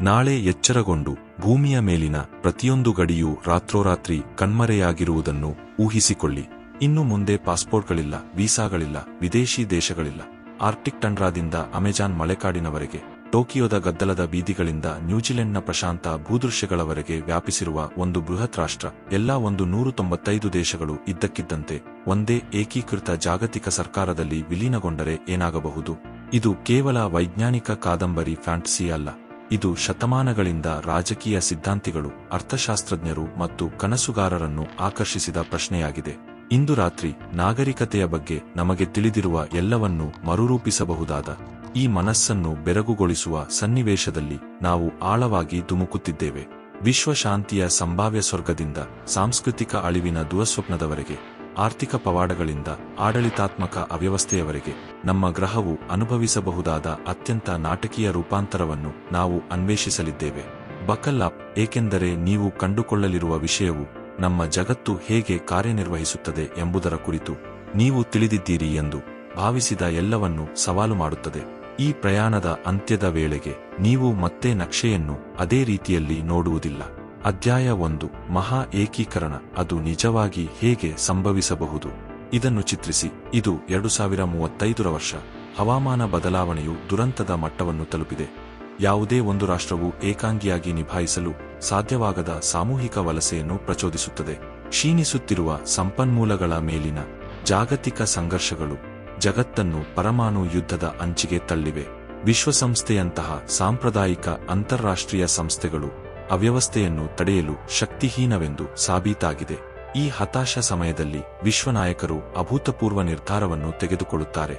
ನಾಳೆ ಎಚ್ಚರಗೊಂಡು ಭೂಮಿಯ ಮೇಲಿನ ಪ್ರತಿಯೊಂದು ಗಡಿಯೂ ರಾತ್ರೋರಾತ್ರಿ ಕಣ್ಮರೆಯಾಗಿರುವುದನ್ನು ಊಹಿಸಿಕೊಳ್ಳಿ. ಇನ್ನು ಮುಂದೆ ಪಾಸ್ಪೋರ್ಟ್ಗಳಿಲ್ಲ, ವೀಸಾಗಳಿಲ್ಲ, ವಿದೇಶಿ ದೇಶಗಳಿಲ್ಲ. ಆರ್ಟಿಕ್ ಟಂಡ್ರಾದಿಂದ ಅಮೆಜಾನ್ ಮಳೆಕಾಡಿನವರೆಗೆ ಟೋಕಿಯೋದ ಗದ್ದಲದ ಬೀದಿಗಳಿಂದ ನ್ಯೂಜಿಲೆಂಡ್ನ ಪ್ರಶಾಂತ ಭೂದೃಶ್ಯಗಳವರೆಗೆ ವ್ಯಾಪಿಸಿರುವ ಒಂದು ಬೃಹತ್ ರಾಷ್ಟ್ರ, ಎಲ್ಲಾ ಒಂದು ನೂರು ತೊಂಬತ್ತೈದು ದೇಶಗಳು ಇದ್ದಕ್ಕಿದ್ದಂತೆ ಒಂದೇ ಏಕೀಕೃತ ಜಾಗತಿಕ ಸರ್ಕಾರದಲ್ಲಿ ವಿಲೀನಗೊಂಡರೆ ಏನಾಗಬಹುದು? ಇದು ಕೇವಲ ವೈಜ್ಞಾನಿಕ ಕಾದಂಬರಿ ಫ್ಯಾಂಟಸಿ ಅಲ್ಲ. ಇದು ಶತಮಾನಗಳಿಂದ ರಾಜಕೀಯ ಸಿದ್ಧಾಂತಿಗಳು, ಅರ್ಥಶಾಸ್ತ್ರಜ್ಞರು ಮತ್ತು ಕನಸುಗಾರರನ್ನು ಆಕರ್ಷಿಸಿದ ಪ್ರಶ್ನೆಯಾಗಿದೆ. ಇಂದು ರಾತ್ರಿ ನಾಗರಿಕತೆಯ ಬಗ್ಗೆ ನಮಗೆ ತಿಳಿದಿರುವ ಎಲ್ಲವನ್ನೂ ಮರುರೂಪಿಸಬಹುದಾದ ಈ ಮನಸ್ಸನ್ನು ಬೆರಗುಗೊಳಿಸುವ ಸನ್ನಿವೇಶದಲ್ಲಿ ನಾವು ಆಳವಾಗಿ ಧುಮುಕುತ್ತಿದ್ದೇವೆ. ವಿಶ್ವಶಾಂತಿಯ ಸಂಭಾವ್ಯ ಸ್ವರ್ಗದಿಂದ ಸಾಂಸ್ಕೃತಿಕ ಅಳಿವಿನ ದುರಸ್ವಪ್ನದವರೆಗೆ ಆರ್ಥಿಕ ಪವಾಡಗಳಿಂದ ಆಡಳಿತಾತ್ಮಕ ಅವ್ಯವಸ್ಥೆಯವರೆಗೆ ನಮ್ಮ ಗ್ರಹವು ಅನುಭವಿಸಬಹುದಾದ ಅತ್ಯಂತ ನಾಟಕೀಯ ರೂಪಾಂತರವನ್ನು ನಾವು ಅನ್ವೇಷಿಸಲಿದ್ದೇವೆ. ಬಕಲ್ಲಾಪ್ ಏಕೆಂದರೆ ನೀವು ಕಂಡುಕೊಳ್ಳಲಿರುವ ವಿಷಯವು ನಮ್ಮ ಜಗತ್ತು ಹೇಗೆ ಕಾರ್ಯನಿರ್ವಹಿಸುತ್ತದೆ ಎಂಬುದರ ಕುರಿತು ನೀವು ತಿಳಿದಿದ್ದೀರಿ ಎಂದು ಭಾವಿಸಿದ ಎಲ್ಲವನ್ನೂ ಸವಾಲು ಮಾಡುತ್ತದೆ. ಈ ಪ್ರಯಾಣದ ಅಂತ್ಯದ ವೇಳೆಗೆ ನೀವು ಮತ್ತೆ ನಕ್ಷೆಯನ್ನು ಅದೇ ರೀತಿಯಲ್ಲಿ ನೋಡುವುದಿಲ್ಲ. ಅಧ್ಯಾಯ ಒಂದು, ಮಹಾ ಏಕೀಕರಣ. ಅದು ನಿಜವಾಗಿ ಹೇಗೆ ಸಂಭವಿಸಬಹುದು? ಇದನ್ನು ಚಿತ್ರಿಸಿ. ಇದು ಎರಡು ಸಾವಿರ ಮೂವತ್ತೈದರ ವರ್ಷ. ಹವಾಮಾನ ಬದಲಾವಣೆಯು ದುರಂತದ ಮಟ್ಟವನ್ನು ತಲುಪಿದೆ. ಯಾವುದೇ ಒಂದು ರಾಷ್ಟ್ರವು ಏಕಾಂಗಿಯಾಗಿ ನಿಭಾಯಿಸಲು ಸಾಧ್ಯವಾಗದ ಸಾಮೂಹಿಕ ವಲಸೆಯನ್ನು ಪ್ರಚೋದಿಸುತ್ತದೆ. ಕ್ಷೀಣಿಸುತ್ತಿರುವ ಸಂಪನ್ಮೂಲಗಳ ಮೇಲಿನ ಜಾಗತಿಕ ಸಂಘರ್ಷಗಳು ಜಗತ್ತನ್ನು ಪರಮಾಣು ಯುದ್ಧದ ಅಂಚಿಗೆ ತಳ್ಳಿವೆ. ವಿಶ್ವಸಂಸ್ಥೆಯಂತಹ ಸಾಂಪ್ರದಾಯಿಕ ಅಂತಾರಾಷ್ಟ್ರೀಯ ಸಂಸ್ಥೆಗಳು ಅವ್ಯವಸ್ಥೆಯನ್ನು ತಡೆಯಲು ಶಕ್ತಿಹೀನವೆಂದು ಸಾಬೀತಾಗಿದೆ. ಈ ಹತಾಶ ಸಮಯದಲ್ಲಿ ವಿಶ್ವನಾಯಕರು ಅಭೂತಪೂರ್ವ ನಿರ್ಧಾರವನ್ನು ತೆಗೆದುಕೊಳ್ಳುತ್ತಾರೆ.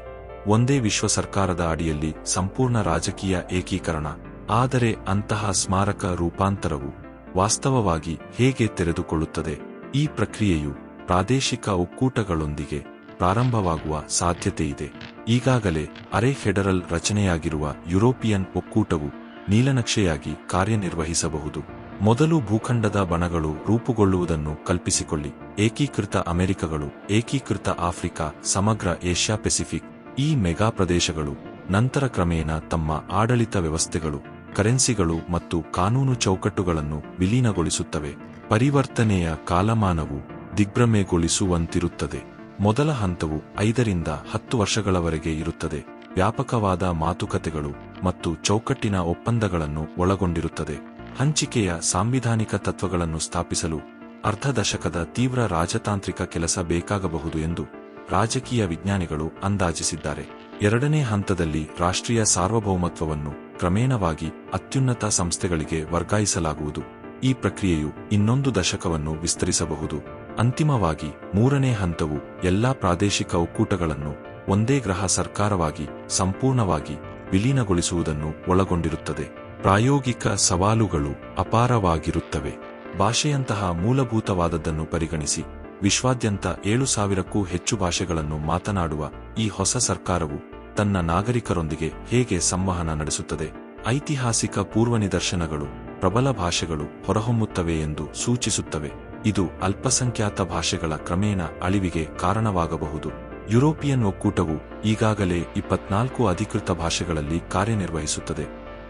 ಒಂದೇ ವಿಶ್ವ ಸರ್ಕಾರದ ಅಡಿಯಲ್ಲಿ ಸಂಪೂರ್ಣ ರಾಜಕೀಯ ಏಕೀಕರಣ, ಆದರೆ ಅಂತಹ ಸ್ಮಾರಕ ರೂಪಾಂತರವು ವಾಸ್ತವವಾಗಿ ಹೇಗೆ ತೆರೆದುಕೊಳ್ಳುತ್ತದೆ? ಈ ಪ್ರಕ್ರಿಯೆಯು ಪ್ರಾದೇಶಿಕ ಒಕ್ಕೂಟಗಳೊಂದಿಗೆ ಪ್ರಾರಂಭವಾಗುವ ಸಾಧ್ಯತೆಯಿದೆ. ಈಗಾಗಲೇ ಅರೆ ಫೆಡರಲ್ ರಚನೆಯಾಗಿರುವ ಯುರೋಪಿಯನ್ ಒಕ್ಕೂಟವು ನೀಲನಕ್ಷೆಯಾಗಿ ಕಾರ್ಯನಿರ್ವಹಿಸಬಹುದು. ಮೊದಲು ಭೂಖಂಡದ ಬಣಗಳು ರೂಪುಗೊಳ್ಳುವುದನ್ನು ಕಲ್ಪಿಸಿಕೊಳ್ಳಿ. ಏಕೀಕೃತ ಅಮೆರಿಕಗಳು, ಏಕೀಕೃತ ಆಫ್ರಿಕಾ, ಸಮಗ್ರ ಏಷ್ಯಾ ಪೆಸಿಫಿಕ್, ಈ ಮೆಗಾ ಪ್ರದೇಶಗಳು, ನಂತರ ಕ್ರಮೇಣ ತಮ್ಮ ಆಡಳಿತ ವ್ಯವಸ್ಥೆಗಳು, ಕರೆನ್ಸಿಗಳು ಮತ್ತು ಕಾನೂನು ಚೌಕಟ್ಟುಗಳನ್ನು ವಿಲೀನಗೊಳಿಸುತ್ತವೆ. ಪರಿವರ್ತನೆಯ ಕಾಲಮಾನವು ದಿಗ್ಭ್ರಮೆಗೊಳಿಸುವಂತಿರುತ್ತದೆ. ಮೊದಲ ಹಂತವು ಐದರಿಂದ ಹತ್ತು ವರ್ಷಗಳವರೆಗೆ ಇರುತ್ತದೆ. ವ್ಯಾಪಕವಾದ ಮಾತುಕತೆಗಳು ಮತ್ತು ಚೌಕಟ್ಟಿನ ಒಪ್ಪಂದಗಳನ್ನು ಒಳಗೊಂಡಿರುತ್ತದೆ. ಹಂಚಿಕೆಯ ಸಾಂವಿಧಾನಿಕ ತತ್ವಗಳನ್ನು ಸ್ಥಾಪಿಸಲು ಅರ್ಧ ದಶಕದ ತೀವ್ರ ರಾಜತಾಂತ್ರಿಕ ಕೆಲಸ ಬೇಕಾಗಬಹುದು ಎಂದು ರಾಜಕೀಯ ವಿಜ್ಞಾನಿಗಳು ಅಂದಾಜಿಸಿದ್ದಾರೆ. ಎರಡನೇ ಹಂತದಲ್ಲಿ ರಾಷ್ಟ್ರೀಯ ಸಾರ್ವಭೌಮತ್ವವನ್ನು ಕ್ರಮೇಣವಾಗಿ ಅತ್ಯುನ್ನತ ಸಂಸ್ಥೆಗಳಿಗೆ ವರ್ಗಾಯಿಸಲಾಗುವುದು. ಈ ಪ್ರಕ್ರಿಯೆಯು ಇನ್ನೊಂದು ದಶಕವನ್ನು ವಿಸ್ತರಿಸಬಹುದು. ಅಂತಿಮವಾಗಿ ಮೂರನೇ ಹಂತವು ಎಲ್ಲಾ ಪ್ರಾದೇಶಿಕ ಒಕ್ಕೂಟಗಳನ್ನು ಒಂದೇ ಗ್ರಹ ಸರ್ಕಾರವಾಗಿ ಸಂಪೂರ್ಣವಾಗಿ ವಿಲೀನಗೊಳಿಸುವುದನ್ನು ಒಳಗೊಂಡಿರುತ್ತದೆ. ಪ್ರಾಯೋಗಿಕ ಸವಾಲುಗಳು ಅಪಾರವಾಗಿರುತ್ತವೆ. ಭಾಷೆಯಂತಹ ಮೂಲಭೂತವಾದದ್ದನ್ನು ಪರಿಗಣಿಸಿ, ವಿಶ್ವಾದ್ಯಂತ ಏಳು ಸಾವಿರಕ್ಕೂ ಹೆಚ್ಚು ಭಾಷೆಗಳನ್ನು ಮಾತನಾಡುವ ಈ ಹೊಸ ಸರ್ಕಾರವು ತನ್ನ ನಾಗರಿಕರೊಂದಿಗೆ ಹೇಗೆ ಸಂವಹನ ನಡೆಸುತ್ತದೆ, ಐತಿಹಾಸಿಕ ಪೂರ್ವನಿದರ್ಶನಗಳು, ಪ್ರಬಲ ಭಾಷೆಗಳು ಹೊರಹೊಮ್ಮುತ್ತವೆ ಎಂದು ಸೂಚಿಸುತ್ತವೆ. ಇದು ಅಲ್ಪಸಂಖ್ಯಾತ ಭಾಷೆಗಳ ಕ್ರಮೇಣ ಅಳಿವಿಗೆ ಕಾರಣವಾಗಬಹುದು. ಯುರೋಪಿಯನ್ ಒಕ್ಕೂಟವು ಈಗಾಗಲೇ ಇಪ್ಪತ್ನಾಲ್ಕು ಅಧಿಕೃತ ಭಾಷೆಗಳಲ್ಲಿ ಕಾರ್ಯನಿರ್ವಹಿಸುತ್ತದೆ,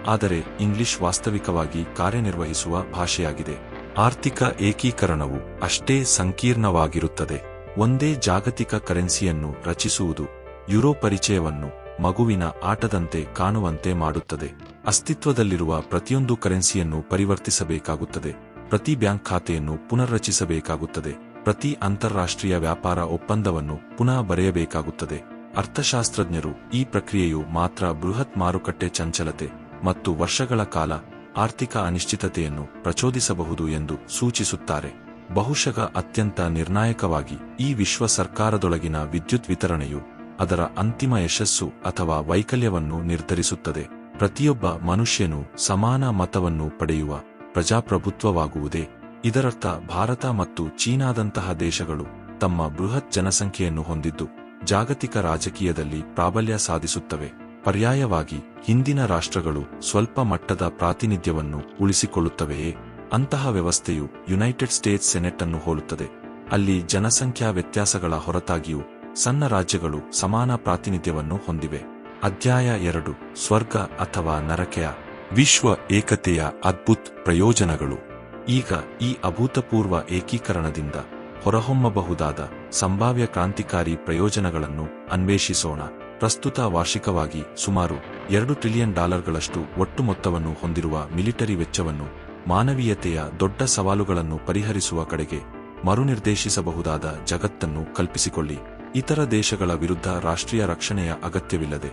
ಆದರೆ ಇಂಗ್ಲಿಷ್ ವಾಸ್ತವಿಕವಾಗಿ ಕಾರ್ಯನಿರ್ವಹಿಸುವ ಭಾಷೆಯಾಗಿದೆ. ಆರ್ಥಿಕ ಏಕೀಕರಣವು ಅಷ್ಟೇ ಸಂಕೀರ್ಣವಾಗಿರುತ್ತದೆ. ಒಂದೇ ಜಾಗತಿಕ ಕರೆನ್ಸಿಯನ್ನು ರಚಿಸುವುದು ಯುರೋ ಪರಿಚಯವನ್ನು ಮಗುವಿನ ಆಟದಂತೆ ಕಾಣುವಂತೆ ಮಾಡುತ್ತದೆ. ಅಸ್ತಿತ್ವದಲ್ಲಿರುವ ಪ್ರತಿಯೊಂದು ಕರೆನ್ಸಿಯನ್ನು ಪರಿವರ್ತಿಸಬೇಕಾಗುತ್ತದೆ. ಪ್ರತಿ ಬ್ಯಾಂಕ್ ಖಾತೆಯನ್ನು ಪುನರ್ರಚಿಸಬೇಕಾಗುತ್ತದೆ. ಪ್ರತಿ ಅಂತಾರಾಷ್ಟ್ರೀಯ ವ್ಯಾಪಾರ ಒಪ್ಪಂದವನ್ನು ಪುನಃ ಬರೆಯಬೇಕಾಗುತ್ತದೆ. ಅರ್ಥಶಾಸ್ತ್ರಜ್ಞರು ಈ ಪ್ರಕ್ರಿಯೆಯು ಮಾತ್ರ ಬೃಹತ್ ಮಾರುಕಟ್ಟೆ ಚಂಚಲತೆ ಮತ್ತು ವರ್ಷಗಳ ಕಾಲ ಆರ್ಥಿಕ ಅನಿಶ್ಚಿತತೆಯನ್ನು ಪ್ರಚೋದಿಸಬಹುದು ಎಂದು ಸೂಚಿಸುತ್ತಾರೆ. ಬಹುಶಃ ಅತ್ಯಂತ ನಿರ್ಣಾಯಕವಾಗಿ ಈ ವಿಶ್ವ ಸರ್ಕಾರದೊಳಗಿನ ವಿದ್ಯುತ್ ವಿತರಣೆಯು ಅದರ ಅಂತಿಮ ಯಶಸ್ಸು ಅಥವಾ ವೈಕಲ್ಯವನ್ನು ನಿರ್ಧರಿಸುತ್ತದೆ. ಪ್ರತಿಯೊಬ್ಬ ಮನುಷ್ಯನು ಸಮಾನ ಮತವನ್ನು ಪಡೆಯುವ ಪ್ರಜಾಪ್ರಭುತ್ವವಾಗುವುದೇ ಇದರರ್ಥ ಭಾರತ ಮತ್ತು ಚೀನಾದಂತಹ ದೇಶಗಳು ತಮ್ಮ ಬೃಹತ್ ಜನಸಂಖ್ಯೆಯನ್ನು ಹೊಂದಿದ್ದು ಜಾಗತಿಕ ರಾಜಕೀಯದಲ್ಲಿ ಪ್ರಾಬಲ್ಯ ಸಾಧಿಸುತ್ತವೆ. ಪರ್ಯಾಯವಾಗಿ ಹಿಂದಿನ ರಾಷ್ಟ್ರಗಳು ಸ್ವಲ್ಪ ಮಟ್ಟದ ಪ್ರಾತಿನಿಧ್ಯವನ್ನು ಉಳಿಸಿಕೊಳ್ಳುತ್ತವೆಯೇ? ಅಂತಹ ವ್ಯವಸ್ಥೆಯು ಯುನೈಟೆಡ್ ಸ್ಟೇಟ್ಸ್ ಸೆನೆಟ್ ಅನ್ನು ಹೋಲುತ್ತದೆ. ಅಲ್ಲಿ ಜನಸಂಖ್ಯಾ ವ್ಯತ್ಯಾಸಗಳ ಹೊರತಾಗಿಯೂ ಸಣ್ಣ ರಾಜ್ಯಗಳು ಸಮಾನ ಪ್ರಾತಿನಿಧ್ಯವನ್ನು ಹೊಂದಿವೆ. ಅಧ್ಯಾಯ ಎರಡು, ಸ್ವರ್ಗ ಅಥವಾ ನರಕೆಯ ವಿಶ್ವ ಏಕತೆಯ ಅದ್ಭುತ್ ಪ್ರಯೋಜನಗಳು. ಈಗ ಈ ಅಭೂತಪೂರ್ವ ಏಕೀಕರಣದಿಂದ ಹೊರಹೊಮ್ಮಬಹುದಾದ ಸಂಭಾವ್ಯ ಕ್ರಾಂತಿಕಾರಿ ಪ್ರಯೋಜನಗಳನ್ನು ಅನ್ವೇಷಿಸೋಣ. ಪ್ರಸ್ತುತ ವಾರ್ಷಿಕವಾಗಿ ಸುಮಾರು ಎರಡು ಟ್ರಿಲಿಯನ್ ಡಾಲರ್ಗಳಷ್ಟು ಒಟ್ಟು ಮೊತ್ತವನ್ನು ಹೊಂದಿರುವ ಮಿಲಿಟರಿ ವೆಚ್ಚವನ್ನು ಮಾನವೀಯತೆಯ ದೊಡ್ಡ ಸವಾಲುಗಳನ್ನು ಪರಿಹರಿಸುವ ಕಡೆಗೆ ಮರುನಿರ್ದೇಶಿಸಬಹುದಾದ ಜಗತ್ತನ್ನು ಕಲ್ಪಿಸಿಕೊಳ್ಳಿ. ಇತರ ದೇಶಗಳ ವಿರುದ್ಧ ರಾಷ್ಟ್ರೀಯ ರಕ್ಷಣೆಯ ಅಗತ್ಯವಿಲ್ಲದೆ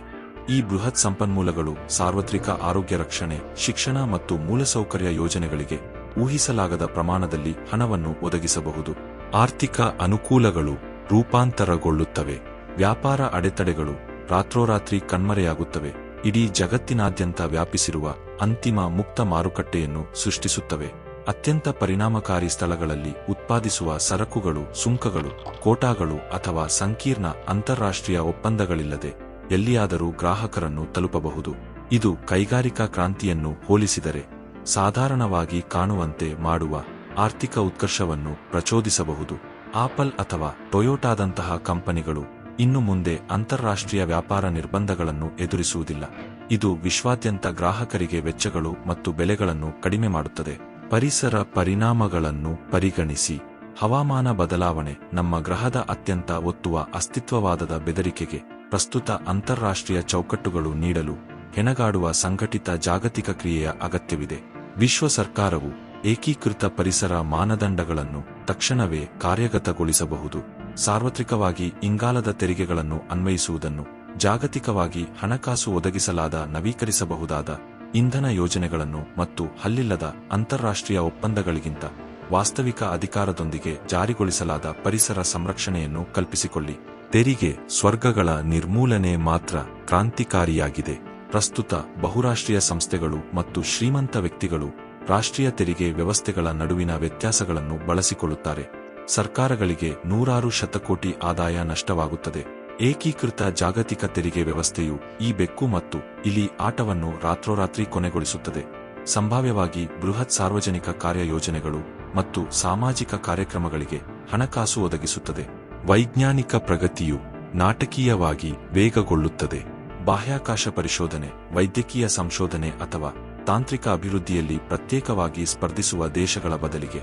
ಈ ಬೃಹತ್ ಸಂಪನ್ಮೂಲಗಳು ಸಾರ್ವತ್ರಿಕ ಆರೋಗ್ಯ ರಕ್ಷಣೆ, ಶಿಕ್ಷಣ ಮತ್ತು ಮೂಲಸೌಕರ್ಯ ಯೋಜನೆಗಳಿಗೆ ಊಹಿಸಲಾಗದ ಪ್ರಮಾಣದಲ್ಲಿ ಹಣವನ್ನು ಒದಗಿಸಬಹುದು. ಆರ್ಥಿಕ ಅನುಕೂಲಗಳು ರೂಪಾಂತರಗೊಳ್ಳುತ್ತವೆ. ವ್ಯಾಪಾರ ಅಡೆತಡೆಗಳು ರಾತ್ರೋರಾತ್ರಿ ಕಣ್ಮರೆಯಾಗುತ್ತವೆ. ಇಡೀ ಜಗತ್ತಿನಾದ್ಯಂತ ವ್ಯಾಪಿಸಿರುವ ಅಂತಿಮ ಮುಕ್ತ ಮಾರುಕಟ್ಟೆಯನ್ನು ಸೃಷ್ಟಿಸುತ್ತವೆ. ಅತ್ಯಂತ ಪರಿಣಾಮಕಾರಿ ಸ್ಥಳಗಳಲ್ಲಿ ಉತ್ಪಾದಿಸುವ ಸರಕುಗಳು, ಸುಂಕಗಳು, ಕೋಟಾಗಳು ಅಥವಾ ಸಂಕೀರ್ಣ ಅಂತಾರಾಷ್ಟ್ರೀಯ ಒಪ್ಪಂದಗಳಿಲ್ಲದೆ ಎಲ್ಲಿಯಾದರೂ ಗ್ರಾಹಕರನ್ನು ತಲುಪಬಹುದು. ಇದು ಕೈಗಾರಿಕಾ ಕ್ರಾಂತಿಯನ್ನು ಹೋಲಿಸಿದರೆ ಸಾಧಾರಣವಾಗಿ ಕಾಣುವಂತೆ ಮಾಡುವ ಆರ್ಥಿಕ ಉತ್ಕರ್ಷವನ್ನು ಪ್ರಚೋದಿಸಬಹುದು. ಆಪಲ್ ಅಥವಾ ಟೊಯೋಟಾದಂತಹ ಕಂಪನಿಗಳು ಇನ್ನು ಮುಂದೆ ಅಂತಾರಾಷ್ಟ್ರೀಯ ವ್ಯಾಪಾರ ನಿರ್ಬಂಧಗಳನ್ನು ಎದುರಿಸುವುದಿಲ್ಲ. ಇದು ವಿಶ್ವಾದ್ಯಂತ ಗ್ರಾಹಕರಿಗೆ ವೆಚ್ಚಗಳು ಮತ್ತು ಬೆಲೆಗಳನ್ನು ಕಡಿಮೆ ಮಾಡುತ್ತದೆ. ಪರಿಸರ ಪರಿಣಾಮಗಳನ್ನು ಪರಿಗಣಿಸಿ. ಹವಾಮಾನ ಬದಲಾವಣೆ ನಮ್ಮ ಗ್ರಹದ ಅತ್ಯಂತ ಒತ್ತುವ ಅಸ್ತಿತ್ವವಾದದ ಬೆದರಿಕೆಗೆ ಪ್ರಸ್ತುತ ಅಂತಾರಾಷ್ಟ್ರೀಯ ಚೌಕಟ್ಟುಗಳು ನೀಡಲು ಹೆಣಗಾಡುವ ಸಂಘಟಿತ ಜಾಗತಿಕ ಕ್ರಿಯೆಯ ಅಗತ್ಯವಿದೆ. ವಿಶ್ವ ಸರ್ಕಾರವು ಏಕೀಕೃತ ಪರಿಸರ ಮಾನದಂಡಗಳನ್ನು ತಕ್ಷಣವೇ ಕಾರ್ಯಗತಗೊಳಿಸಬಹುದು. ಸಾರ್ವತ್ರಿಕವಾಗಿ ಇಂಗಾಲದ ತೆರಿಗೆಗಳನ್ನು ಅನ್ವಯಿಸುವುದನ್ನು ಜಾಗತಿಕವಾಗಿ ಹಣಕಾಸು ಒದಗಿಸಲಾದ ನವೀಕರಿಸಬಹುದಾದ ಇಂಧನ ಯೋಜನೆಗಳನ್ನು ಮತ್ತು ಹಲ್ಲಿಲ್ಲದ ಅಂತಾರಾಷ್ಟ್ರೀಯ ಒಪ್ಪಂದಗಳಿಗಿಂತ ವಾಸ್ತವಿಕ ಅಧಿಕಾರದೊಂದಿಗೆ ಜಾರಿಗೊಳಿಸಲಾದ ಪರಿಸರ ಸಂರಕ್ಷಣೆಯನ್ನು ಕಲ್ಪಿಸಿಕೊಳ್ಳಿ. ತೆರಿಗೆ ಸ್ವರ್ಗಗಳ ನಿರ್ಮೂಲನೆ ಮಾತ್ರ ಕ್ರಾಂತಿಕಾರಿಯಾಗಿದೆ. ಪ್ರಸ್ತುತ ಬಹುರಾಷ್ಟ್ರೀಯ ಸಂಸ್ಥೆಗಳು ಮತ್ತು ಶ್ರೀಮಂತ ವ್ಯಕ್ತಿಗಳು ರಾಷ್ಟ್ರೀಯ ತೆರಿಗೆ ವ್ಯವಸ್ಥೆಗಳ ನಡುವಿನ ವ್ಯತ್ಯಾಸಗಳನ್ನು ಬಳಸಿಕೊಳ್ಳುತ್ತಾರೆ. ಸರ್ಕಾರಗಳಿಗೆ ನೂರಾರು ಶತಕೋಟಿ ಆದಾಯ ನಷ್ಟವಾಗುತ್ತದೆ. ಏಕೀಕೃತ ಜಾಗತಿಕ ತೆರಿಗೆ ವ್ಯವಸ್ಥೆಯು ಈ ಬೆಕ್ಕು ಮತ್ತು ಇಲಿ ಆಟವನ್ನು ರಾತ್ರೋರಾತ್ರಿ ಕೊನೆಗೊಳಿಸುತ್ತದೆ. ಸಂಭಾವ್ಯವಾಗಿ ಬೃಹತ್ ಸಾರ್ವಜನಿಕ ಕಾರ್ಯಯೋಜನೆಗಳು ಮತ್ತು ಸಾಮಾಜಿಕ ಕಾರ್ಯಕ್ರಮಗಳಿಗೆ ಹಣಕಾಸು ಒದಗಿಸುತ್ತದೆ. ವೈಜ್ಞಾನಿಕ ಪ್ರಗತಿಯು ನಾಟಕೀಯವಾಗಿ ವೇಗಗೊಳ್ಳುತ್ತದೆ. ಬಾಹ್ಯಾಕಾಶ ಪರಿಶೋಧನೆ, ವೈದ್ಯಕೀಯ ಸಂಶೋಧನೆ ಅಥವಾ ತಾಂತ್ರಿಕ ಅಭಿವೃದ್ಧಿಯಲ್ಲಿ ಪ್ರತ್ಯೇಕವಾಗಿ ಸ್ಪರ್ಧಿಸುವ ದೇಶಗಳ ಬದಲಿಗೆ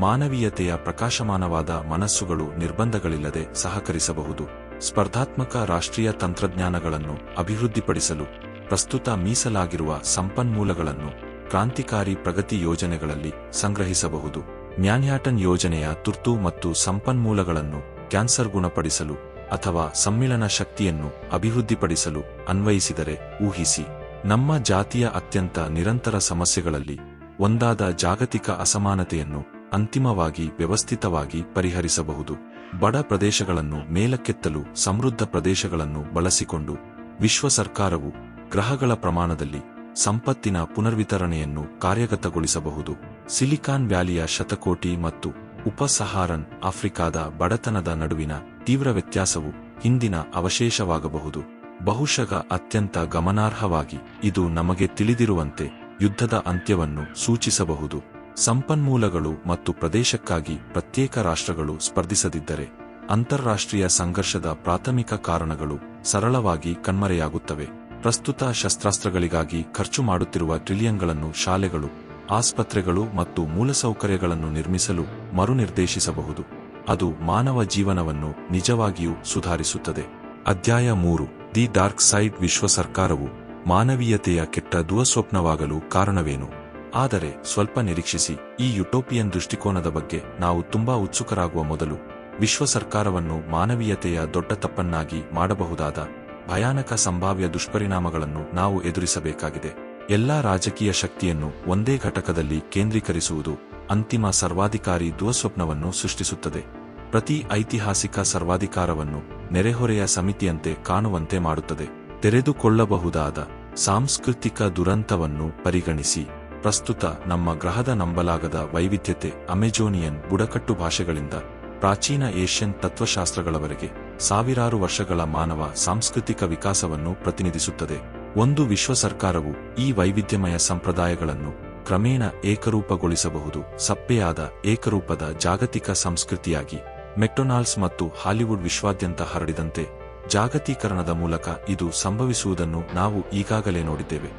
ಮಾನವೀಯತೆಯ ಪ್ರಕಾಶಮಾನವಾದ ಮನಸ್ಸುಗಳು ನಿರ್ಬಂಧಗಳಿಲ್ಲದೆ ಸಹಕರಿಸಬಹುದು. ಸ್ಪರ್ಧಾತ್ಮಕ ರಾಷ್ಟ್ರೀಯ ತಂತ್ರಜ್ಞಾನಗಳನ್ನು ಅಭಿವೃದ್ಧಿಪಡಿಸಲು ಪ್ರಸ್ತುತ ಮೀಸಲಾಗಿರುವ ಸಂಪನ್ಮೂಲಗಳನ್ನು ಕ್ರಾಂತಿಕಾರಿ ಪ್ರಗತಿ ಯೋಜನೆಗಳಲ್ಲಿ ಸಂಗ್ರಹಿಸಬಹುದು. ಮ್ಯಾನ್ಯಾಟನ್ ಯೋಜನೆಯ ತುರ್ತು ಮತ್ತು ಸಂಪನ್ಮೂಲಗಳನ್ನು ಕ್ಯಾನ್ಸರ್ ಗುಣಪಡಿಸಲು ಅಥವಾ ಸಮ್ಮಿಳನ ಶಕ್ತಿಯನ್ನು ಅಭಿವೃದ್ಧಿಪಡಿಸಲು ಅನ್ವಯಿಸಿದರೆ ಊಹಿಸಿ. ನಮ್ಮ ಜಾತಿಯ ಅತ್ಯಂತ ನಿರಂತರ ಸಮಸ್ಯೆಗಳಲ್ಲಿ ಒಂದಾದ ಜಾಗತಿಕ ಅಸಮಾನತೆಯನ್ನು ಅಂತಿಮವಾಗಿ ವ್ಯವಸ್ಥಿತವಾಗಿ ಪರಿಹರಿಸಬಹುದು. ಬಡ ಪ್ರದೇಶಗಳನ್ನು ಮೇಲಕ್ಕೆತ್ತಲು ಸಮೃದ್ಧ ಪ್ರದೇಶಗಳನ್ನು ಬಳಸಿಕೊಂಡು ವಿಶ್ವ ಸರ್ಕಾರವು ಗ್ರಹಗಳ ಪ್ರಮಾಣದಲ್ಲಿ ಸಂಪತ್ತಿನ ಪುನರ್ವಿತರಣೆಯನ್ನು ಕಾರ್ಯಗತಗೊಳಿಸಬಹುದು. ಸಿಲಿಕಾನ್ ವ್ಯಾಲಿಯ ಶತಕೋಟಿ ಮತ್ತು ಉಪಸಹಾರನ್ ಆಫ್ರಿಕಾದ ಬಡತನದ ನಡುವಿನ ತೀವ್ರ ವ್ಯತ್ಯಾಸವು ಹಿಂದಿನ ಅವಶೇಷವಾಗಬಹುದು. ಬಹುಶಃ ಅತ್ಯಂತ ಗಮನಾರ್ಹವಾಗಿ ಇದು ನಮಗೆ ತಿಳಿದಿರುವಂತೆ ಯುದ್ಧದ ಅಂತ್ಯವನ್ನು ಸೂಚಿಸಬಹುದು. ಸಂಪನ್ಮೂಲಗಳು ಮತ್ತು ಪ್ರದೇಶಕ್ಕಾಗಿ ಪ್ರತ್ಯೇಕ ರಾಷ್ಟ್ರಗಳು ಸ್ಪರ್ಧಿಸದಿದ್ದರೆ ಅಂತಾರಾಷ್ಟ್ರೀಯ ಸಂಘರ್ಷದ ಪ್ರಾಥಮಿಕ ಕಾರಣಗಳು ಸರಳವಾಗಿ ಕಣ್ಮರೆಯಾಗುತ್ತವೆ. ಪ್ರಸ್ತುತ ಶಸ್ತ್ರಾಸ್ತ್ರಗಳಿಗಾಗಿ ಖರ್ಚು ಮಾಡುತ್ತಿರುವ ಟ್ರಿಲಿಯನ್ಗಳನ್ನು ಶಾಲೆಗಳು, ಆಸ್ಪತ್ರೆಗಳು ಮತ್ತು ಮೂಲಸೌಕರ್ಯಗಳನ್ನು ನಿರ್ಮಿಸಲು ಮರುನಿರ್ದೇಶಿಸಬಹುದು. ಅದು ಮಾನವ ಜೀವನವನ್ನು ನಿಜವಾಗಿಯೂ ಸುಧಾರಿಸುತ್ತದೆ. ಅಧ್ಯಾಯ ಮೂರು, ದಿ ಡಾರ್ಕ್ ಸೈಡ್ ವಿಶ್ವ ಸರ್ಕಾರವು ಮಾನವೀಯತೆಯ ಕೆಟ್ಟ ದುವಸ್ವಪ್ನವಾಗಲು ಕಾರಣವೇನು? ಆದರೆ ಸ್ವಲ್ಪ ನಿರೀಕ್ಷಿಸಿ, ಈ ಯುಟೋಪಿಯನ್ ದೃಷ್ಟಿಕೋನದ ಬಗ್ಗೆ ನಾವು ತುಂಬಾ ಉತ್ಸುಕರಾಗುವ ಮೊದಲು ವಿಶ್ವ ಸರ್ಕಾರವನ್ನು ಮಾನವೀಯತೆಯ ದೊಡ್ಡ ತಪ್ಪನ್ನಾಗಿ ಮಾಡಬಹುದಾದ ಭಯಾನಕ ಸಂಭಾವ್ಯ ದುಷ್ಪರಿಣಾಮಗಳನ್ನು ನಾವು ಎದುರಿಸಬೇಕಾಗಿದೆ. ಎಲ್ಲಾ ರಾಜಕೀಯ ಶಕ್ತಿಯನ್ನು ಒಂದೇ ಘಟಕದಲ್ಲಿ ಕೇಂದ್ರೀಕರಿಸುವುದು ಅಂತಿಮ ಸರ್ವಾಧಿಕಾರಿ ದುಃಸ್ವಪ್ನವನ್ನು ಸೃಷ್ಟಿಸುತ್ತದೆ. ಪ್ರತಿ ಐತಿಹಾಸಿಕ ಸರ್ವಾಧಿಕಾರವನ್ನು ನೆರೆಹೊರೆಯ ಸಮಿತಿಯಂತೆ ಕಾಣುವಂತೆ ಮಾಡುತ್ತದೆ. ತೆರೆದುಕೊಳ್ಳಬಹುದಾದ ಸಾಂಸ್ಕೃತಿಕ ದುರಂತವನ್ನು ಪರಿಗಣಿಸಿ, ಪ್ರಸ್ತುತ ನಮ್ಮ ಗ್ರಹದ ನಂಬಲಾಗದ ವೈವಿಧ್ಯತೆ ಅಮೆಜೋನಿಯನ್ ಬುಡಕಟ್ಟು ಭಾಷೆಗಳಿಂದ ಪ್ರಾಚೀನ ಏಷ್ಯನ್ ತತ್ವಶಾಸ್ತ್ರಗಳವರೆಗೆ ಸಾವಿರಾರು ವರ್ಷಗಳ ಮಾನವ ಸಾಂಸ್ಕೃತಿಕ ವಿಕಾಸವನ್ನು ಪ್ರತಿನಿಧಿಸುತ್ತದೆ. ಒಂದು ವಿಶ್ವ ಸರ್ಕಾರವು ಈ ವೈವಿಧ್ಯಮಯ ಸಂಪ್ರದಾಯಗಳನ್ನು ಕ್ರಮೇಣ ಏಕರೂಪಗೊಳಿಸಬಹುದು. ಸಪ್ಪೆಯಾದ ಏಕರೂಪದ ಜಾಗತಿಕ ಸಂಸ್ಕೃತಿಯಾಗಿ ಮೆಕ್ಡೊನಾಲ್ಡ್ಸ್ ಮತ್ತು ಹಾಲಿವುಡ್ ವಿಶ್ವಾದ್ಯಂತ ಹರಡಿದಂತೆ ಜಾಗತೀಕರಣದ ಮೂಲಕ ಇದು ಸಂಭವಿಸುವುದನ್ನು ನಾವು ಈಗಾಗಲೇ ನೋಡಿದ್ದೇವೆ.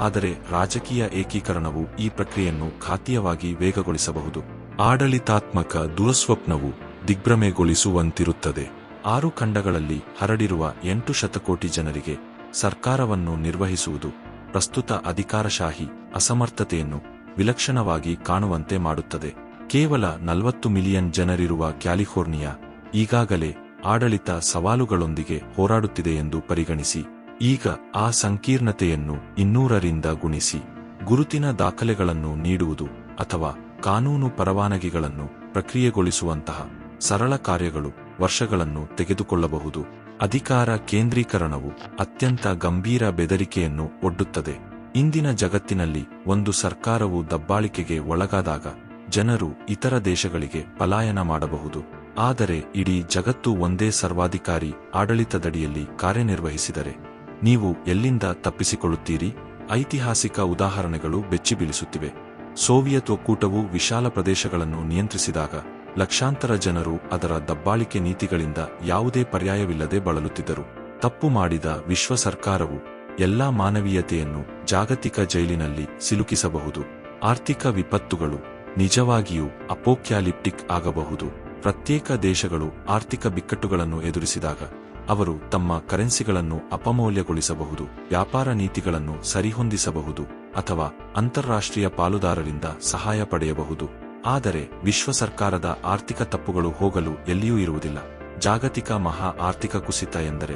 ಆದರೆ ರಾಜಕೀಯ ಏಕೀಕರಣವು ಈ ಪ್ರಕ್ರಿಯೆಯನ್ನು ಖಾತೀಯವಾಗಿ ವೇಗಗೊಳಿಸಬಹುದು. ಆಡಳಿತಾತ್ಮಕ ದುರಸ್ವಪ್ನವು ದಿಗ್ಭ್ರಮೆಗೊಳಿಸುವಂತಿರುತ್ತದೆ. ಆರು ಖಂಡಗಳಲ್ಲಿ ಹರಡಿರುವ ಎಂಟು ಶತಕೋಟಿ ಜನರಿಗೆ ಸರ್ಕಾರವನ್ನು ನಿರ್ವಹಿಸುವುದು ಪ್ರಸ್ತುತ ಅಧಿಕಾರಶಾಹಿ ಅಸಮರ್ಥತೆಯನ್ನು ವಿಲಕ್ಷಣವಾಗಿ ಕಾಣುವಂತೆ ಮಾಡುತ್ತದೆ. ಕೇವಲ ನಲವತ್ತು ಮಿಲಿಯನ್ ಜನರಿರುವ ಕ್ಯಾಲಿಫೋರ್ನಿಯಾ ಈಗಾಗಲೇ ಆಡಳಿತ ಸವಾಲುಗಳೊಂದಿಗೆ ಹೋರಾಡುತ್ತಿದೆ ಎಂದು ಪರಿಗಣಿಸಿ, ಈಗ ಆ ಸಂಕೀರ್ಣತೆಯನ್ನು ಇನ್ನೂರರಿಂದ ಗುಣಿಸಿ, ಗುರುತಿನ ದಾಖಲೆಗಳನ್ನು ನೀಡುವುದು ಅಥವಾ ಕಾನೂನು ಪರವಾನಗಿಗಳನ್ನು ಪ್ರಕ್ರಿಯೆಗೊಳಿಸುವಂತಹ ಸರಳ ಕಾರ್ಯಗಳು ವರ್ಷಗಳನ್ನು ತೆಗೆದುಕೊಳ್ಳಬಹುದು. ಅಧಿಕಾರ ಕೇಂದ್ರೀಕರಣವು ಅತ್ಯಂತ ಗಂಭೀರ ಬೆದರಿಕೆಯನ್ನು ಒಡ್ಡುತ್ತದೆ. ಇಂದಿನ ಜಗತ್ತಿನಲ್ಲಿ ಒಂದು ಸರ್ಕಾರವು ದಬ್ಬಾಳಿಕೆಗೆ ಒಳಗಾದಾಗ ಜನರು ಇತರ ದೇಶಗಳಿಗೆ ಪಲಾಯನ ಮಾಡಬಹುದು. ಆದರೆ ಇಡೀ ಜಗತ್ತು ಒಂದೇ ಸರ್ವಾಧಿಕಾರಿ ಆಡಳಿತದಡಿಯಲ್ಲಿ ಕಾರ್ಯನಿರ್ವಹಿಸಿದರೆ ನೀವು ಎಲ್ಲಿಂದ ತಪ್ಪಿಸಿಕೊಳ್ಳುತ್ತೀರಿ? ಐತಿಹಾಸಿಕ ಉದಾಹರಣೆಗಳು ಬೆಚ್ಚಿಬೀಳಿಸುತ್ತಿವೆ. ಸೋವಿಯತ್ ಒಕ್ಕೂಟವು ವಿಶಾಲ ಪ್ರದೇಶಗಳನ್ನು ನಿಯಂತ್ರಿಸಿದಾಗ ಲಕ್ಷಾಂತರ ಜನರು ಅದರ ದಬ್ಬಾಳಿಕೆ ನೀತಿಗಳಿಂದ ಯಾವುದೇ ಪರ್ಯಾಯವಿಲ್ಲದೆ ಬಳಲುತ್ತಿದ್ದರು. ತಪ್ಪು ಮಾಡಿದ ವಿಶ್ವ ಸರ್ಕಾರವು ಎಲ್ಲಾ ಮಾನವೀಯತೆಯನ್ನು ಜಾಗತಿಕ ಜೈಲಿನಲ್ಲಿ ಸಿಲುಕಿಸಬಹುದು. ಆರ್ಥಿಕ ವಿಪತ್ತುಗಳು ನಿಜವಾಗಿಯೂ ಅಪೋಕ್ಯಾಲಿಪ್ಟಿಕ್ ಆಗಬಹುದು. ಪ್ರತ್ಯೇಕ ದೇಶಗಳು ಆರ್ಥಿಕ ಬಿಕ್ಕಟ್ಟುಗಳನ್ನು ಎದುರಿಸಿದಾಗ ಅವರು ತಮ್ಮ ಕರೆನ್ಸಿಗಳನ್ನು ಅಪಮೌಲ್ಯಗೊಳಿಸಬಹುದು. ವ್ಯಾಪಾರ ನೀತಿಗಳನ್ನು ಸರಿಹೊಂದಿಸಬಹುದು ಅಥವಾ ಅಂತಾರಾಷ್ಟ್ರೀಯ ಪಾಲುದಾರರಿಂದ ಸಹಾಯ ಪಡೆಯಬಹುದು. ಆದರೆ ವಿಶ್ವ ಸರ್ಕಾರದ ಆರ್ಥಿಕ ತಪ್ಪುಗಳು ಹೋಗಲು ಎಲ್ಲಿಯೂ ಇರುವುದಿಲ್ಲ. ಜಾಗತಿಕ ಮಹಾ ಆರ್ಥಿಕ ಕುಸಿತ ಎಂದರೆ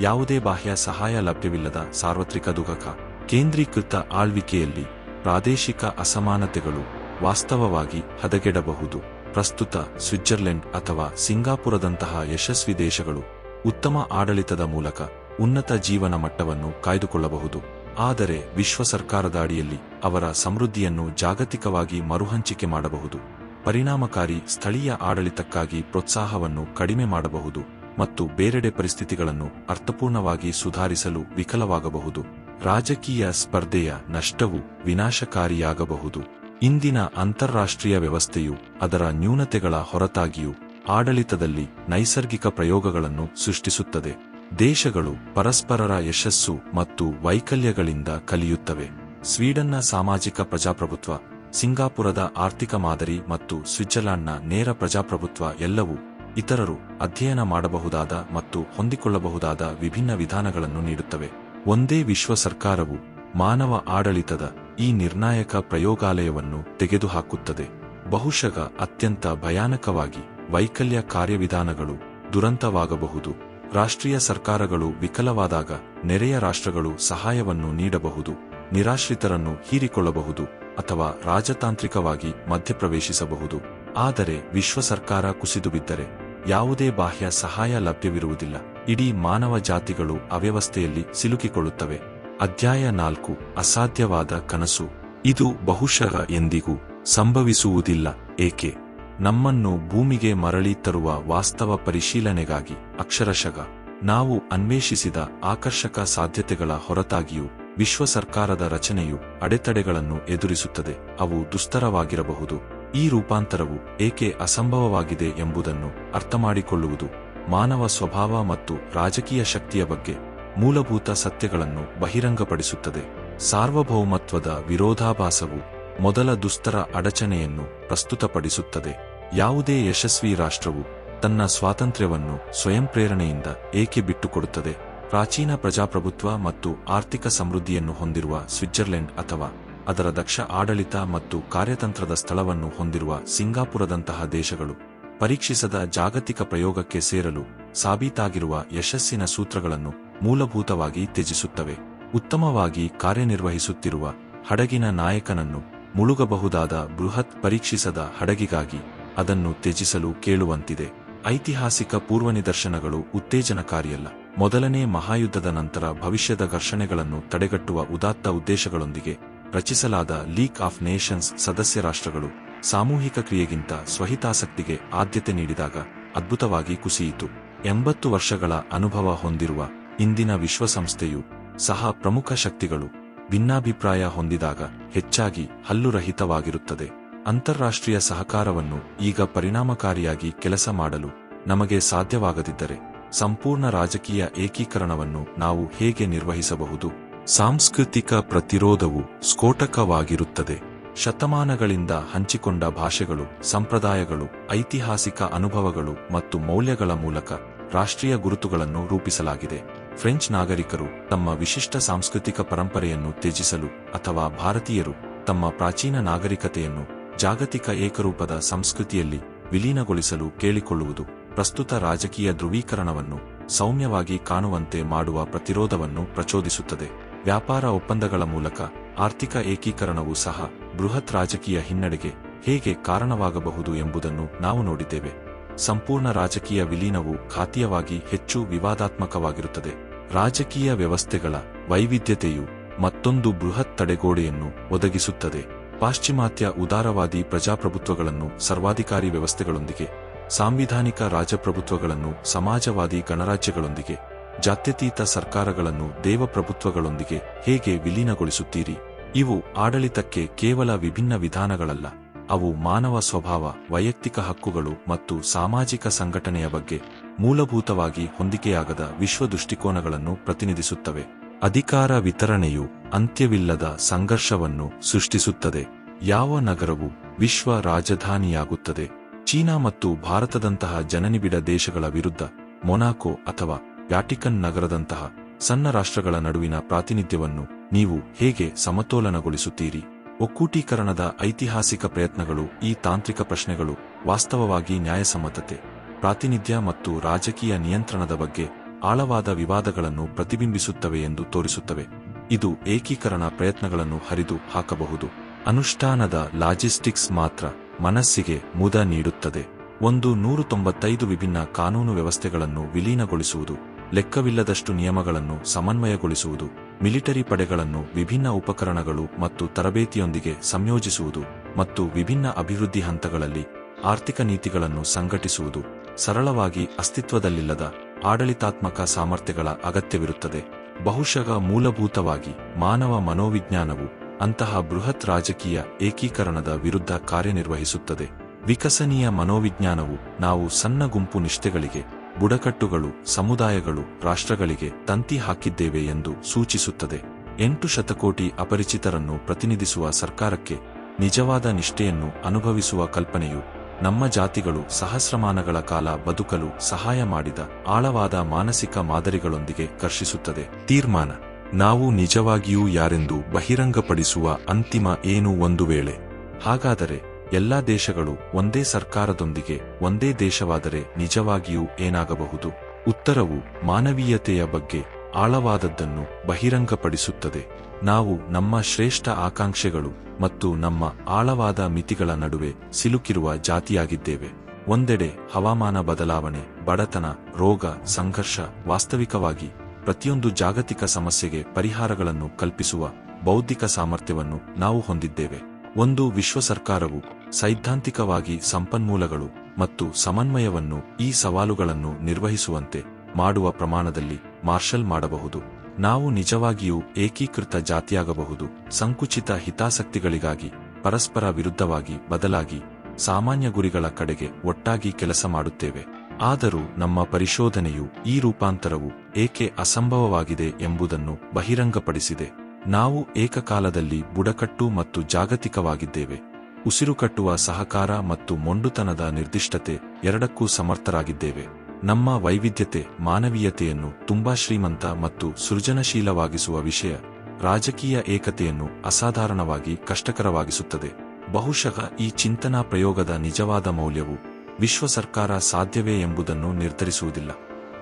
ಯಾವುದೇ ಬಾಹ್ಯ ಸಹಾಯ ಲಭ್ಯವಿಲ್ಲದ ಸಾರ್ವತ್ರಿಕ ದುಗಕ ಕೇಂದ್ರೀಕೃತ ಆಳ್ವಿಕೆಯಲ್ಲಿ ಪ್ರಾದೇಶಿಕ ಅಸಮಾನತೆಗಳು ವಾಸ್ತವವಾಗಿ ಹದಗೆಡಬಹುದು. ಪ್ರಸ್ತುತ ಸ್ವಿಟ್ಜರ್ಲೆಂಡ್ ಅಥವಾ ಸಿಂಗಾಪುರದಂತಹ ಯಶಸ್ವಿ ದೇಶಗಳು ಉತ್ತಮ ಆಡಳಿತದ ಮೂಲಕ ಉನ್ನತ ಜೀವನ ಮಟ್ಟವನ್ನು ಕಾಯ್ದುಕೊಳ್ಳಬಹುದು. ಆದರೆ ವಿಶ್ವ ಸರ್ಕಾರದ ಅಡಿಯಲ್ಲಿ ಅವರ ಸಮೃದ್ಧಿಯನ್ನು ಜಾಗತಿಕವಾಗಿ ಮರುಹಂಚಿಕೆ ಮಾಡಬಹುದು. ಪರಿಣಾಮಕಾರಿ ಸ್ಥಳೀಯ ಆಡಳಿತಕ್ಕಾಗಿ ಪ್ರೋತ್ಸಾಹವನ್ನು ಕಡಿಮೆ ಮಾಡಬಹುದು ಮತ್ತು ಬೇರೆಡೆ ಪರಿಸ್ಥಿತಿಗಳನ್ನು ಅರ್ಥಪೂರ್ಣವಾಗಿ ಸುಧಾರಿಸಲು ವಿಫಲವಾಗಬಹುದು. ರಾಜಕೀಯ ಸ್ಪರ್ಧೆಯ ನಷ್ಟವು ವಿನಾಶಕಾರಿಯಾಗಬಹುದು. ಇಂದಿನ ಅಂತಾರಾಷ್ಟ್ರೀಯ ವ್ಯವಸ್ಥೆಯು ಅದರ ನ್ಯೂನತೆಗಳ ಹೊರತಾಗಿಯೂ ಆಡಳಿತದಲ್ಲಿ ನೈಸರ್ಗಿಕ ಪ್ರಯೋಗಗಳನ್ನು ಸೃಷ್ಟಿಸುತ್ತದೆ. ದೇಶಗಳು ಪರಸ್ಪರರ ಯಶಸ್ಸು ಮತ್ತು ವೈಕಲ್ಯಗಳಿಂದ ಕಲಿಯುತ್ತವೆ. ಸ್ವೀಡನ್ನ ಸಾಮಾಜಿಕ ಪ್ರಜಾಪ್ರಭುತ್ವ, ಸಿಂಗಾಪುರದ ಆರ್ಥಿಕ ಮಾದರಿ ಮತ್ತು ಸ್ವಿಟ್ಜರ್ಲ್ಯಾಂಡ್ನ ನೇರ ಪ್ರಜಾಪ್ರಭುತ್ವ ಎಲ್ಲವೂ ಇತರರು ಅಧ್ಯಯನ ಮಾಡಬಹುದಾದ ಮತ್ತು ಹೊಂದಿಕೊಳ್ಳಬಹುದಾದ ವಿಭಿನ್ನ ವಿಧಾನಗಳನ್ನು ನೀಡುತ್ತವೆ. ಒಂದೇ ವಿಶ್ವ ಸರ್ಕಾರವು ಮಾನವ ಆಡಳಿತದ ಈ ನಿರ್ಣಾಯಕ ಪ್ರಯೋಗಾಲಯವನ್ನು ತೆಗೆದುಹಾಕುತ್ತದೆ. ಬಹುಶಃ ಅತ್ಯಂತ ಭಯಾನಕವಾಗಿ ವೈಕಲ್ಯ ಕಾರ್ಯವಿಧಾನಗಳು ದುರಂತವಾಗಬಹುದು. ರಾಷ್ಟ್ರೀಯ ಸರ್ಕಾರಗಳು ವಿಕಲವಾದಾಗ ನೆರೆಯ ರಾಷ್ಟ್ರಗಳು ಸಹಾಯವನ್ನು ನೀಡಬಹುದು, ನಿರಾಶ್ರಿತರನ್ನು ಹೀರಿಕೊಳ್ಳಬಹುದು ಅಥವಾ ರಾಜತಾಂತ್ರಿಕವಾಗಿ ಮಧ್ಯಪ್ರವೇಶಿಸಬಹುದು. ಆದರೆ ವಿಶ್ವ ಸರ್ಕಾರ ಕುಸಿದು ಬಿದ್ದರೆ ಯಾವುದೇ ಬಾಹ್ಯ ಸಹಾಯ ಲಭ್ಯವಿರುವುದಿಲ್ಲ. ಇಡೀ ಮಾನವ ಜಾತಿಗಳು ಅವ್ಯವಸ್ಥೆಯಲ್ಲಿ ಸಿಲುಕಿಕೊಳ್ಳುತ್ತವೆ. ಅಧ್ಯಾಯ ನಾಲ್ಕು, ಅಸಾಧ್ಯವಾದ ಕನಸು. ಇದು ಬಹುಶಃ ಎಂದಿಗೂ ಸಂಭವಿಸುವುದಿಲ್ಲ, ಏಕೆ? ನಮ್ಮನ್ನು ಭೂಮಿಗೆ ಮರಳಿ ತರುವ ವಾಸ್ತವ ಪರಿಶೀಲನೆಗಾಗಿ, ಅಕ್ಷರಶಃ, ನಾವು ಅನ್ವೇಷಿಸಿದ ಆಕರ್ಷಕ ಸಾಧ್ಯತೆಗಳ ಹೊರತಾಗಿಯೂ, ವಿಶ್ವ ಸರ್ಕಾರದ ರಚನೆಯು ಅಡೆತಡೆಗಳನ್ನು ಎದುರಿಸುತ್ತದೆ, ಅವು ದುಸ್ತರವಾಗಿರಬಹುದು. ಈ ರೂಪಾಂತರವು ಏಕೆ ಅಸಂಭವವಾಗಿದೆ ಎಂಬುದನ್ನು ಅರ್ಥಮಾಡಿಕೊಳ್ಳುವುದು ಮಾನವ ಸ್ವಭಾವ ಮತ್ತು ರಾಜಕೀಯ ಶಕ್ತಿಯ ಬಗ್ಗೆ ಮೂಲಭೂತ ಸತ್ಯಗಳನ್ನು ಬಹಿರಂಗಪಡಿಸುತ್ತದೆ. ಸಾರ್ವಭೌಮತ್ವದ ವಿರೋಧಾಭಾಸವು ಮೊದಲ ದುಸ್ತರ ಅಡಚಣೆಯನ್ನು ಪ್ರಸ್ತುತಪಡಿಸುತ್ತದೆ. ಯಾವುದೇ ಯಶಸ್ವಿ ರಾಷ್ಟ್ರವು ತನ್ನ ಸ್ವಾತಂತ್ರ್ಯವನ್ನು ಸ್ವಯಂ ಪ್ರೇರಣೆಯಿಂದ ಏಕೆ ಬಿಟ್ಟುಕೊಡುತ್ತದೆ? ಪ್ರಾಚೀನ ಪ್ರಜಾಪ್ರಭುತ್ವ ಮತ್ತು ಆರ್ಥಿಕ ಸಮೃದ್ಧಿಯನ್ನು ಹೊಂದಿರುವ ಸ್ವಿಟ್ಜರ್ಲೆಂಡ್ ಅಥವಾ ಅದರ ದಕ್ಷ ಆಡಳಿತ ಮತ್ತು ಕಾರ್ಯತಂತ್ರದ ಸ್ಥಳವನ್ನು ಹೊಂದಿರುವ ಸಿಂಗಾಪುರದಂತಹ ದೇಶಗಳು ಪರೀಕ್ಷಿಸದ ಜಾಗತಿಕ ಪ್ರಯೋಗಕ್ಕೆ ಸೇರಲು ಸಾಬೀತಾಗಿರುವ ಯಶಸ್ಸಿನ ಸೂತ್ರಗಳನ್ನು ಮೂಲಭೂತವಾಗಿ ತ್ಯಜಿಸುತ್ತವೆ. ಉತ್ತಮವಾಗಿ ಕಾರ್ಯನಿರ್ವಹಿಸುತ್ತಿರುವ ಹಡಗಿನ ನಾಯಕನನ್ನು ಮುಳುಗಬಹುದಾದ ಬೃಹತ್ ಪರೀಕ್ಷಿಸದ ಹಡಗಿಗಾಗಿ ಅದನ್ನು ತ್ಯಜಿಸಲು ಕೇಳುವಂತಿದೆ. ಐತಿಹಾಸಿಕ ಪೂರ್ವನಿದರ್ಶನಗಳು ಉತ್ತೇಜನಕಾರಿಯಲ್ಲ. ಮೊದಲನೇ ಮಹಾಯುದ್ಧದ ನಂತರ ಭವಿಷ್ಯದ ಘರ್ಷಣೆಗಳನ್ನು ತಡೆಗಟ್ಟುವ ಉದಾತ್ತ ಉದ್ದೇಶಗಳೊಂದಿಗೆ ರಚಿಸಲಾದ ಲೀಗ್ ಆಫ್ ನೇಷನ್ಸ್ ಸದಸ್ಯ ರಾಷ್ಟ್ರಗಳು ಸಾಮೂಹಿಕ ಕ್ರಿಯೆಗಿಂತ ಸ್ವಹಿತಾಸಕ್ತಿಗೆ ಆದ್ಯತೆ ನೀಡಿದಾಗ ಅದ್ಭುತವಾಗಿ ಕುಸಿಯಿತು. ಎಂಬತ್ತು ವರ್ಷಗಳ ಅನುಭವ ಹೊಂದಿರುವ ಇಂದಿನ ವಿಶ್ವಸಂಸ್ಥೆಯು ಸಹ ಪ್ರಮುಖ ಶಕ್ತಿಗಳು ಭಿನ್ನಾಭಿಪ್ರಾಯ ಹೊಂದಿದಾಗ ಹೆಚ್ಚಾಗಿ ಹಲ್ಲುರಹಿತವಾಗಿರುತ್ತದೆ. ಅಂತಾರಾಷ್ಟ್ರೀಯ ಸಹಕಾರವನ್ನು ಈಗ ಪರಿಣಾಮಕಾರಿಯಾಗಿ ಕೆಲಸ ಮಾಡಲು ನಮಗೆ ಸಾಧ್ಯವಾಗದಿದ್ದರೆ ಸಂಪೂರ್ಣ ರಾಜಕೀಯ ಏಕೀಕರಣವನ್ನು ನಾವು ಹೇಗೆ ನಿರ್ವಹಿಸಬಹುದು? ಸಾಂಸ್ಕೃತಿಕ ಪ್ರತಿರೋಧವು ಸ್ಫೋಟಕವಾಗಿರುತ್ತದೆ. ಶತಮಾನಗಳಿಂದ ಹಂಚಿಕೊಂಡ ಭಾಷೆಗಳು, ಸಂಪ್ರದಾಯಗಳು, ಐತಿಹಾಸಿಕ ಅನುಭವಗಳು ಮತ್ತು ಮೌಲ್ಯಗಳ ಮೂಲಕ ರಾಷ್ಟ್ರೀಯ ಗುರುತುಗಳನ್ನು ರೂಪಿಸಲಾಗಿದೆ. ಫ್ರೆಂಚ್ ನಾಗರಿಕರು ತಮ್ಮ ವಿಶಿಷ್ಟ ಸಾಂಸ್ಕೃತಿಕ ಪರಂಪರೆಯನ್ನು ತ್ಯಜಿಸಲು ಅಥವಾ ಭಾರತೀಯರು ತಮ್ಮ ಪ್ರಾಚೀನ ನಾಗರಿಕತೆಯನ್ನು ಜಾಗತಿಕ ಏಕರೂಪದ ಸಂಸ್ಕೃತಿಯಲ್ಲಿ ವಿಲೀನಗೊಳಿಸಲು ಕೇಳಿಕೊಳ್ಳುವುದು ಪ್ರಸ್ತುತ ರಾಜಕೀಯ ಧ್ರುವೀಕರಣವನ್ನು ಸೌಮ್ಯವಾಗಿ ಕಾಣುವಂತೆ ಮಾಡುವ ಪ್ರತಿರೋಧವನ್ನು ಪ್ರಚೋದಿಸುತ್ತದೆ. ವ್ಯಾಪಾರ ಒಪ್ಪಂದಗಳ ಮೂಲಕ ಆರ್ಥಿಕ ಏಕೀಕರಣವು ಸಹ ಬೃಹತ್ ರಾಜಕೀಯ ಹಿನ್ನಡೆಗೆ ಹೇಗೆ ಕಾರಣವಾಗಬಹುದು ಎಂಬುದನ್ನು ನಾವು ನೋಡಿದ್ದೇವೆ. ಸಂಪೂರ್ಣ ರಾಜಕೀಯ ವಿಲೀನವು ಖಾತೀಯವಾಗಿ ಹೆಚ್ಚು ವಿವಾದಾತ್ಮಕವಾಗಿರುತ್ತದೆ. ರಾಜಕೀಯ ವ್ಯವಸ್ಥೆಗಳ ವೈವಿಧ್ಯತೆಯು ಮತ್ತೊಂದು ಬೃಹತ್ ತಡೆಗೋಡೆಯನ್ನು ಒದಗಿಸುತ್ತದೆ. ಪಾಶ್ಚಿಮಾತ್ಯ ಉದಾರವಾದಿ ಪ್ರಜಾಪ್ರಭುತ್ವಗಳನ್ನು ಸರ್ವಾಧಿಕಾರಿ ವ್ಯವಸ್ಥೆಗಳೊಂದಿಗೆ, ಸಾಂವಿಧಾನಿಕ ರಾಜಪ್ರಭುತ್ವಗಳನ್ನು ಸಮಾಜವಾದಿ ಗಣರಾಜ್ಯಗಳೊಂದಿಗೆ, ಜಾತ್ಯತೀತ ಸರ್ಕಾರಗಳನ್ನು ದೇವಪ್ರಭುತ್ವಗಳೊಂದಿಗೆ ಹೇಗೆ ವಿಲೀನಗೊಳಿಸುತ್ತೀರಿ? ಇವು ಆಡಳಿತಕ್ಕೆ ಕೇವಲ ವಿಭಿನ್ನ ವಿಧಾನಗಳಲ್ಲ, ಅವು ಮಾನವ ಸ್ವಭಾವ, ವೈಯಕ್ತಿಕ ಹಕ್ಕುಗಳು ಮತ್ತು ಸಾಮಾಜಿಕ ಸಂಘಟನೆಯ ಬಗ್ಗೆ ಮೂಲಭೂತವಾಗಿ ಹೊಂದಿಕೆಯಾಗದ ವಿಶ್ವ ದೃಷ್ಟಿಕೋನಗಳನ್ನು ಪ್ರತಿನಿಧಿಸುತ್ತವೆ. ಅಧಿಕಾರ ವಿತರಣೆಯು ಅಂತ್ಯವಿಲ್ಲದ ಸಂಘರ್ಷವನ್ನು ಸೃಷ್ಟಿಸುತ್ತದೆ. ಯಾವ ನಗರವು ವಿಶ್ವ ರಾಜಧಾನಿಯಾಗುತ್ತದೆ? ಚೀನಾ ಮತ್ತು ಭಾರತದಂತಹ ಜನನಿಬಿಡ ದೇಶಗಳ ವಿರುದ್ಧ ಮೊನಾಕೋ ಅಥವಾ ವ್ಯಾಟಿಕನ್ ನಗರದಂತಹ ಸಣ್ಣ ರಾಷ್ಟ್ರಗಳ ನಡುವಿನ ಪ್ರಾತಿನಿಧ್ಯವನ್ನು ನೀವು ಹೇಗೆ ಸಮತೋಲನಗೊಳಿಸುತ್ತೀರಿ? ಒಕ್ಕೂಟೀಕರಣದ ಐತಿಹಾಸಿಕ ಪ್ರಯತ್ನಗಳು ಈ ತಾಂತ್ರಿಕ ಪ್ರಶ್ನೆಗಳು ವಾಸ್ತವವಾಗಿ ನ್ಯಾಯಸಮ್ಮತತೆ. ಪ್ರಾತಿನಿಧ್ಯ ಮತ್ತು ರಾಜಕೀಯ ನಿಯಂತ್ರಣದ ಬಗ್ಗೆ ಆಳವಾದ ವಿವಾದಗಳನ್ನು ಪ್ರತಿಬಿಂಬಿಸುತ್ತವೆ ಎಂದು ತೋರಿಸುತ್ತವೆ. ಇದು ಏಕೀಕರಣ ಪ್ರಯತ್ನಗಳನ್ನು ಹರಿದು ಹಾಕಬಹುದು. ಅನುಷ್ಠಾನದ ಲಾಜಿಸ್ಟಿಕ್ಸ್ ಮಾತ್ರ ಮನಸ್ಸಿಗೆ ಮುದ ನೀಡುತ್ತದೆ. ಒಂದು ನೂರು ತೊಂಬತ್ತೈದು ವಿಭಿನ್ನ ಕಾನೂನು ವ್ಯವಸ್ಥೆಗಳನ್ನು ವಿಲೀನಗೊಳಿಸುವುದು, ಲೆಕ್ಕವಿಲ್ಲದಷ್ಟು ನಿಯಮಗಳನ್ನು ಸಮನ್ವಯಗೊಳಿಸುವುದು, ಮಿಲಿಟರಿ ಪಡೆಗಳನ್ನು ವಿಭಿನ್ನ ಉಪಕರಣಗಳು ಮತ್ತು ತರಬೇತಿಯೊಂದಿಗೆ ಸಂಯೋಜಿಸುವುದು ಮತ್ತು ವಿಭಿನ್ನ ಅಭಿವೃದ್ಧಿ ಹಂತಗಳಲ್ಲಿ ಆರ್ಥಿಕ ನೀತಿಗಳನ್ನು ಸಂಘಟಿಸುವುದು. ಸರಳವಾಗಿ ಅಸ್ತಿತ್ವದಲ್ಲಿಲ್ಲದ ಆಡಳಿತಾತ್ಮಕ ಸಾಮರ್ಥ್ಯಗಳ ಅಗತ್ಯವಿರುತ್ತದೆ. ಬಹುಶಃ ಮೂಲಭೂತವಾಗಿ ಮಾನವ ಮನೋವಿಜ್ಞಾನವು ಅಂತಹ ಬೃಹತ್ ರಾಜಕೀಯ ಏಕೀಕರಣದ ವಿರುದ್ಧ ಕಾರ್ಯನಿರ್ವಹಿಸುತ್ತದೆ. ವಿಕಸನೀಯ ಮನೋವಿಜ್ಞಾನವು ನಾವು ಸಣ್ಣ ಗುಂಪು ನಿಷ್ಠೆಗಳಿಗೆ, ಬುಡಕಟ್ಟುಗಳು, ಸಮುದಾಯಗಳು, ರಾಷ್ಟ್ರಗಳಿಗೆ ತಂತಿ ಹಾಕಿದ್ದೇವೆ ಎಂದು ಸೂಚಿಸುತ್ತದೆ. ಎಂಟು ಶತಕೋಟಿ ಅಪರಿಚಿತರನ್ನು ಪ್ರತಿನಿಧಿಸುವ ಸರ್ಕಾರಕ್ಕೆ ನಿಜವಾದ ನಿಷ್ಠೆಯನ್ನು ಅನುಭವಿಸುವ ಕಲ್ಪನೆಯು ನಮ್ಮ ಜಾತಿಗಳು ಸಹಸ್ರಮಾನಗಳ ಕಾಲ ಬದುಕಲು ಸಹಾಯ ಮಾಡಿದ ಆಳವಾದ ಮಾನಸಿಕ ಮಾದರಿಗಳೊಂದಿಗೆ ಕರ್ಷಿಸುತ್ತದೆ. ತೀರ್ಮಾನ. ನಾವು ನಿಜವಾಗಿಯೂ ಯಾರೆಂದು ಬಹಿರಂಗಪಡಿಸುವ ಅಂತಿಮ ಏನು ಒಂದು ವೇಳೆ. ಹಾಗಾದರೆ ಎಲ್ಲಾ ದೇಶಗಳು ಒಂದೇ ಸರ್ಕಾರದೊಂದಿಗೆ ಒಂದೇ ದೇಶವಾದರೆ ನಿಜವಾಗಿಯೂ ಏನಾಗಬಹುದು? ಉತ್ತರವು ಮಾನವೀಯತೆಯ ಬಗ್ಗೆ ಆಳವಾದದ್ದನ್ನು ಬಹಿರಂಗಪಡಿಸುತ್ತದೆ. ನಾವು ನಮ್ಮ ಶ್ರೇಷ್ಠ ಆಕಾಂಕ್ಷೆಗಳು ಮತ್ತು ನಮ್ಮ ಆಳವಾದ ಮಿತಿಗಳ ನಡುವೆ ಸಿಲುಕಿರುವ ಜಾತಿಯಾಗಿದ್ದೇವೆ. ಒಂದೆಡೆ ಹವಾಮಾನ ಬದಲಾವಣೆ, ಬಡತನ, ರೋಗ, ಸಂಘರ್ಷ ವಾಸ್ತವಿಕವಾಗಿ ಪ್ರತಿಯೊಂದು ಜಾಗತಿಕ ಸಮಸ್ಯೆಗೆ ಪರಿಹಾರಗಳನ್ನು ಕಲ್ಪಿಸುವ ಬೌದ್ಧಿಕ ಸಾಮರ್ಥ್ಯವನ್ನು ನಾವು ಹೊಂದಿದ್ದೇವೆ. ಒಂದು ವಿಶ್ವ ಸರ್ಕಾರವು ಸೈದ್ಧಾಂತಿಕವಾಗಿ ಸಂಪನ್ಮೂಲಗಳು ಮತ್ತು ಸಮನ್ವಯವನ್ನು ಈ ಸವಾಲುಗಳನ್ನು ನಿರ್ವಹಿಸುವಂತೆ ಮಾಡುವ ಪ್ರಮಾಣದಲ್ಲಿ ಮಾರ್ಷಲ್ ಮಾಡಬಹುದು. ನಾವು ನಿಜವಾಗಿಯೂ ಏಕೀಕೃತ ಜಾತಿಯಾಗಬಹುದು. ಸಂಕುಚಿತ ಹಿತಾಸಕ್ತಿಗಳಿಗಾಗಿ, ಪರಸ್ಪರ ವಿರುದ್ಧವಾಗಿ, ಬದಲಾಗಿ, ಸಾಮಾನ್ಯ ಗುರಿಗಳ ಕಡೆಗೆ ಒಟ್ಟಾಗಿ ಕೆಲಸ ಮಾಡುತ್ತೇವೆ. ಆದರೂ ನಮ್ಮ ಪರಿಶೋಧನೆಯು ಈ ರೂಪಾಂತರವು ಏಕೆ ಅಸಂಭವವಾಗಿದೆ ಎಂಬುದನ್ನು ಬಹಿರಂಗಪಡಿಸಿದೆ. ನಾವು ಏಕಕಾಲದಲ್ಲಿ ಬುಡಕಟ್ಟು ಮತ್ತು ಜಾಗತಿಕವಾಗಿದ್ದೇವೆ. ಉಸಿರುಕಟ್ಟುವ ಸಹಕಾರ ಮತ್ತು ಮೊಂಡುತನದ ನಿರ್ದಿಷ್ಟತೆ ಎರಡಕ್ಕೂ ಸಮರ್ಥರಾಗಿದ್ದೇವೆ. ನಮ್ಮ ವೈವಿಧ್ಯತೆ, ಮಾನವೀಯತೆಯನ್ನು ತುಂಬಾ ಶ್ರೀಮಂತ ಮತ್ತು ಸೃಜನಶೀಲವಾಗಿಸುವ ವಿಷಯ ರಾಜಕೀಯ ಏಕತೆಯನ್ನು ಅಸಾಧಾರಣವಾಗಿ ಕಷ್ಟಕರವಾಗಿಸುತ್ತದೆ. ಬಹುಶಃ ಈ ಚಿಂತನಾ ಪ್ರಯೋಗದ ನಿಜವಾದ ಮೌಲ್ಯವು ವಿಶ್ವ ಸರ್ಕಾರ ಸಾಧ್ಯವೇ ಎಂಬುದನ್ನು ನಿರ್ಧರಿಸುವುದಿಲ್ಲ.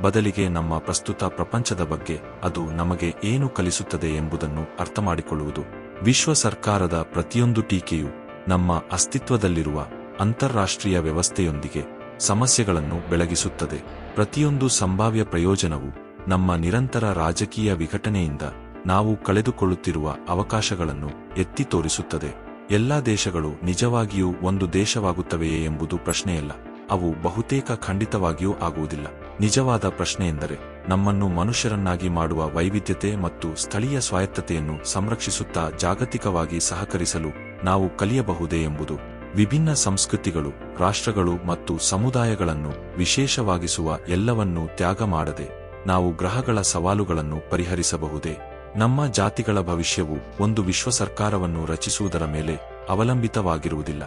ಬದಲಿಗೆ ನಮ್ಮ ಪ್ರಸ್ತುತ ಪ್ರಪಂಚದ ಬಗ್ಗೆ ಅದು ನಮಗೆ ಏನು ಕಲಿಸುತ್ತದೆ ಎಂಬುದನ್ನು ಅರ್ಥಮಾಡಿಕೊಳ್ಳುವುದು. ವಿಶ್ವ ಸರ್ಕಾರದ ಪ್ರತಿಯೊಂದು ಟೀಕೆಯು ನಮ್ಮ ಅಸ್ತಿತ್ವದಲ್ಲಿರುವ ಅಂತಾರಾಷ್ಟ್ರೀಯ ವ್ಯವಸ್ಥೆಯೊಂದಿಗೆ ಸಮಸ್ಯೆಗಳನ್ನು ಬೆಳಗಿಸುತ್ತದೆ. ಪ್ರತಿಯೊಂದು ಸಂಭಾವ್ಯ ಪ್ರಯೋಜನವು ನಮ್ಮ ನಿರಂತರ ರಾಜಕೀಯ ವಿಘಟನೆಯಿಂದ ನಾವು ಕಳೆದುಕೊಳ್ಳುತ್ತಿರುವ ಅವಕಾಶಗಳನ್ನು ಎತ್ತಿ ತೋರಿಸುತ್ತದೆ. ಎಲ್ಲಾ ದೇಶಗಳು ನಿಜವಾಗಿಯೂ ಒಂದು ದೇಶವಾಗುತ್ತವೆಯೇ ಎಂಬುದು ಪ್ರಶ್ನೆಯಲ್ಲ. ಅವು ಬಹುತೇಕ ಖಂಡಿತವಾಗಿಯೂ ಆಗುವುದಿಲ್ಲ. ನಿಜವಾದ ಪ್ರಶ್ನೆಯೆಂದರೆ ನಮ್ಮನ್ನು ಮನುಷ್ಯರನ್ನಾಗಿ ಮಾಡುವ ವೈವಿಧ್ಯತೆ ಮತ್ತು ಸ್ಥಳೀಯ ಸ್ವಾಯತ್ತತೆಯನ್ನು ಸಂರಕ್ಷಿಸುತ್ತಾ ಜಾಗತಿಕವಾಗಿ ಸಹಕರಿಸಲು ನಾವು ಕಲಿಯಬಹುದೇ ಎಂಬುದು. ವಿಭಿನ್ನ ಸಂಸ್ಕೃತಿಗಳು, ರಾಷ್ಟ್ರಗಳು ಮತ್ತು ಸಮುದಾಯಗಳನ್ನು ವಿಶೇಷವಾಗಿಸುವ ಎಲ್ಲವನ್ನೂ ತ್ಯಾಗ ಮಾಡದೆ ನಾವು ಗ್ರಹಗಳ ಸವಾಲುಗಳನ್ನು ಪರಿಹರಿಸಬಹುದೇ? ನಮ್ಮ ಜಾತಿಗಳ ಭವಿಷ್ಯವು ಒಂದು ವಿಶ್ವ ಸರ್ಕಾರವನ್ನು ರಚಿಸುವುದರ ಮೇಲೆ ಅವಲಂಬಿತವಾಗಿರುವುದಿಲ್ಲ.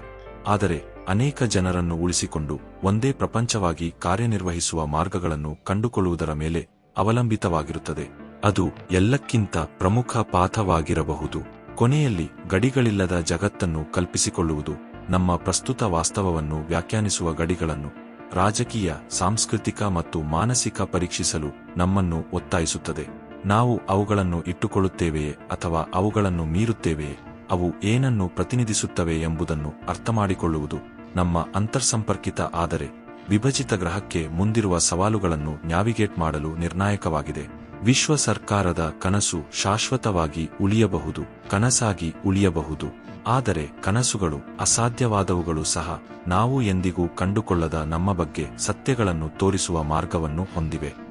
ಆದರೆ ಅನೇಕ ಜನರನ್ನು ಉಳಿಸಿಕೊಂಡು ಒಂದೇ ಪ್ರಪಂಚವಾಗಿ ಕಾರ್ಯನಿರ್ವಹಿಸುವ ಮಾರ್ಗಗಳನ್ನು ಕಂಡುಕೊಳ್ಳುವುದರ ಮೇಲೆ ಅವಲಂಬಿತವಾಗಿರುತ್ತದೆ. ಅದು ಎಲ್ಲಕ್ಕಿಂತ ಪ್ರಮುಖ ಪಾಠವಾಗಿರಬಹುದು. ಕೊನೆಯಲ್ಲಿ ಗಡಿಗಳಿಲ್ಲದ ಜಗತ್ತನ್ನು ಕಲ್ಪಿಸಿಕೊಳ್ಳುವುದು. ನಮ್ಮ ಪ್ರಸ್ತುತ ವಾಸ್ತವವನ್ನು ವ್ಯಾಖ್ಯಾನಿಸುವ ಗಡಿಗಳನ್ನು ರಾಜಕೀಯ, ಸಾಂಸ್ಕೃತಿಕ ಮತ್ತು ಮಾನಸಿಕ ಪರೀಕ್ಷಿಸಲು ನಮ್ಮನ್ನು ಒತ್ತಾಯಿಸುತ್ತದೆ. ನಾವು ಅವುಗಳನ್ನು ಇಟ್ಟುಕೊಳ್ಳುತ್ತೇವೆಯೇ ಅಥವಾ ಅವುಗಳನ್ನು ಮೀರುತ್ತೇವೆಯೇ? ಅವು ಏನನ್ನು ಪ್ರತಿನಿಧಿಸುತ್ತವೆ ಎಂಬುದನ್ನು ಅರ್ಥಮಾಡಿಕೊಳ್ಳುವುದು ನಮ್ಮ ಅಂತರ್ಸಂಪರ್ಕಿತ ಆದರೆ ವಿಭಜಿತ ಗ್ರಹಕ್ಕೆ ಮುಂದಿರುವ ಸವಾಲುಗಳನ್ನು ನ್ಯಾವಿಗೇಟ್ ಮಾಡಲು ನಿರ್ಣಾಯಕವಾಗಿದೆ. ವಿಶ್ವ ಸರ್ಕಾರದ ಕನಸು ಶಾಶ್ವತವಾಗಿ ಉಳಿಯಬಹುದು, ಕನಸಾಗಿ ಉಳಿಯಬಹುದು. ಆದರೆ ಕನಸುಗಳು ಅಸಾಧ್ಯವಾದವುಗಳು ಸಹ ನಾವು ಎಂದಿಗೂ ಕಂಡುಕೊಳ್ಳದ ನಮ್ಮ ಬಗ್ಗೆ ಸತ್ಯಗಳನ್ನು ತೋರಿಸುವ ಮಾರ್ಗವನ್ನು ಹೊಂದಿವೆ.